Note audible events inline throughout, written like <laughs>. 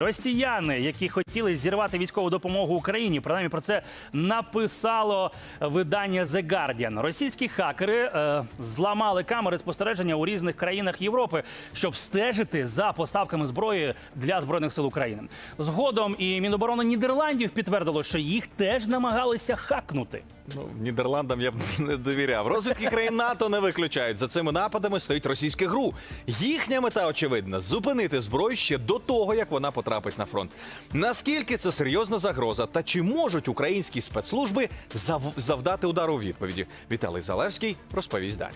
Росіяни, які хотіли зірвати військову допомогу Україні, принаймні про це написало видання The Guardian. Російські хакери е, зламали камери спостереження у різних країнах Європи, щоб стежити за поставками зброї для збройних сил України. Згодом і Міноборони Нідерландів підтвердило, що їх теж намагалися хакнути. Ну, Нідерландам я б <laughs> не довіряв. Розвідки країн НАТО не виключають. За цими нападами стоїть російське ГРУ. Їхня мета очевидна зупинити зброю ще до того, як вона потрапить на фронт. Наскільки це серйозна загроза, та чи можуть українські спецслужби зав- завдати удару у відповіді? Віталій Залевський розповість далі.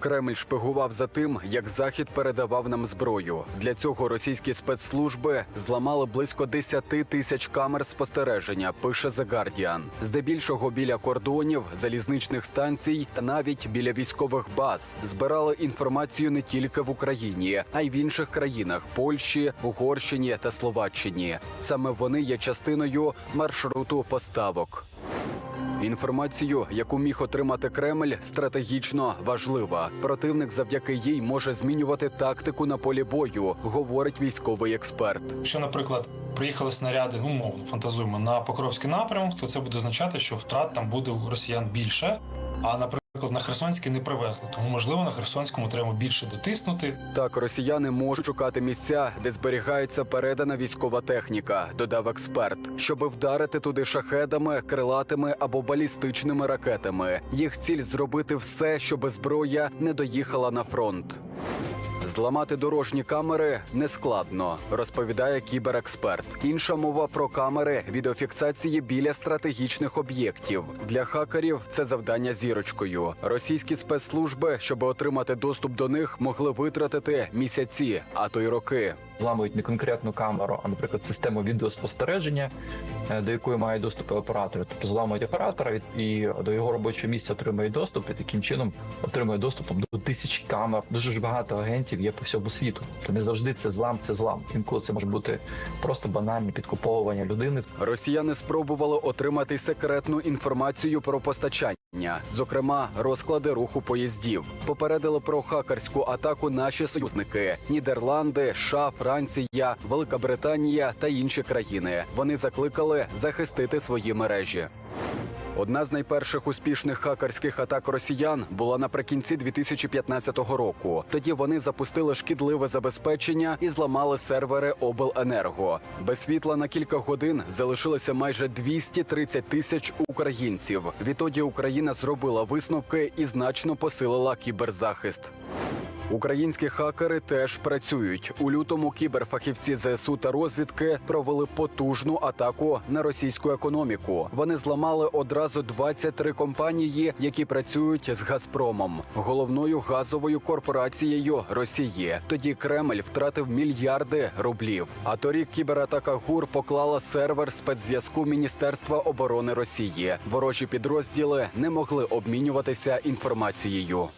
Кремль шпигував за тим, як Захід передавав нам зброю. Для цього російські спецслужби зламали близько 10 тисяч камер спостереження. Пише The Guardian. здебільшого біля кордонів, залізничних станцій та навіть біля військових баз збирали інформацію не тільки в Україні, а й в інших країнах Польщі, Угорщині та Словаччині. Саме вони є частиною маршруту поставок. Інформацію, яку міг отримати Кремль, стратегічно важлива. Противник завдяки їй може змінювати тактику на полі бою, говорить військовий експерт. Що, наприклад, приїхали снаряди, ну умовно фантазуємо на Покровський напрямок, то це буде означати, що втрат там буде у росіян більше. А наприклад, на Херсонське не привезли. Тому можливо на Херсонському треба більше дотиснути. Так, росіяни можуть шукати місця, де зберігається передана військова техніка, додав експерт, щоби вдарити туди шахедами, крилатими або балістичними ракетами. Їх ціль зробити все, щоби зброя не доїхала на фронт. Зламати дорожні камери нескладно, розповідає кіберексперт. Інша мова про камери відеофіксації біля стратегічних об'єктів. Для хакерів це завдання зірочкою. Російські спецслужби, щоб отримати доступ до них, могли витратити місяці, а то й роки. Зламують не конкретну камеру, а, наприклад, систему відеоспостереження, е, до якої мають доступ і оператори. Тобто зламують оператора і до його робочого місця отримують доступ, і таким чином отримує доступ до тисяч камер. Дуже ж багато агентів є по всьому світу. То не завжди це злам, це злам. Інколи це може бути просто банальне підкуповування людини. Росіяни спробували отримати секретну інформацію про постачання, зокрема розклади руху поїздів. Попередили про хакерську атаку наші союзники: Нідерланди, США, Франція, Велика Британія та інші країни. Вони закликали захистити свої мережі. Одна з найперших успішних хакерських атак росіян була наприкінці 2015 року. Тоді вони запустили шкідливе забезпечення і зламали сервери обленерго. Без світла на кілька годин залишилося майже 230 тисяч українців. Відтоді Україна зробила висновки і значно посилила кіберзахист. Українські хакери теж працюють у лютому. Кіберфахівці ЗСУ та розвідки провели потужну атаку на російську економіку. Вони зламали одразу 23 компанії, які працюють з Газпромом, головною газовою корпорацією Росії. Тоді Кремль втратив мільярди рублів. А торік кібератака ГУР поклала сервер спецзв'язку Міністерства оборони Росії. Ворожі підрозділи не могли обмінюватися інформацією.